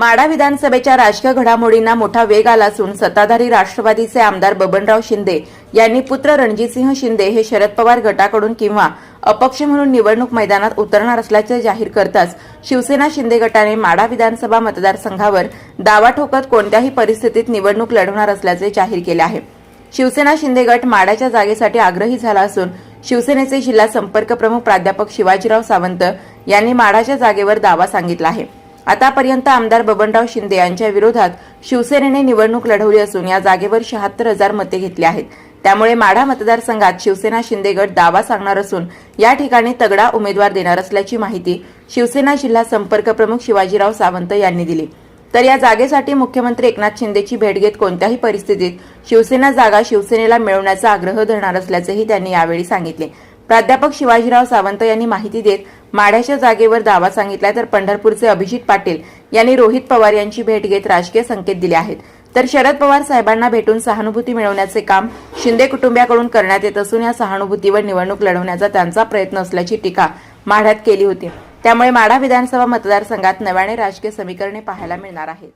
माढा विधानसभेच्या राजकीय घडामोडींना मोठा वेग आला असून सत्ताधारी राष्ट्रवादीचे आमदार बबनराव शिंदे यांनी पुत्र रणजितसिंह शिंदे हे शरद पवार गटाकडून किंवा अपक्ष म्हणून निवडणूक मैदानात उतरणार असल्याचे जाहीर करताच शिवसेना शिंदे गटाने माढा विधानसभा मतदारसंघावर दावा ठोकत कोणत्याही परिस्थितीत निवडणूक लढवणार असल्याचे जाहीर केले आहे. शिवसेना शिंदे गट माडाच्या जागेसाठी आग्रही झाला असून शिवसेनेचे जिल्हा संपर्क प्रमुख प्राध्यापक शिवाजीराव सावंत यांनी माडाच्या जागेवर दावा सांगितला आहे. आतापर्यंत आमदार बबनराव शिंदे यांच्या विरोधात शिवसेनेने निवडणूक लढवली असून या जागेवर शहात्तर हजार मते घेतली आहेत. त्यामुळे माढा मतदारसंघात शिवसेना शिंदे गट दावा सांगणार असून या ठिकाणी तगडा उमेदवार देणार असल्याची माहिती शिवसेना जिल्हा संपर्क प्रमुख शिवाजीराव सावंत यांनी दिली. तर या जागेसाठी मुख्यमंत्री एकनाथ शिंदेची भेट घेत कोणत्याही परिस्थितीत शिवसेना जागा शिवसेनेला मिळवण्याचा आग्रह धरणार असल्याचेही त्यांनी यावेळी सांगितले. प्राध्यापक शिवाजीराव सावंत यांनी माहिती देत माढ्याच्या जागेवर दावा सांगितला तर पंढरपूरचे अभिजित पाटील यांनी रोहित पवार यांची भेट घेत राजकीय संकेत दिले आहेत. तर शरद पवार साहेबांना भेटून सहानुभूती मिळवण्याचे काम शिंदे कुटुंबियाकडून करण्यात येत असून या सहानुभूतीवर निवडणूक लढवण्याचा त्यांचा प्रयत्न असल्याची टीका माढ्यात केली होती. त्यामुळे माढा विधानसभा मतदारसंघात नव्याने राजकीय समीकरणे पाहायला मिळणार आहेत.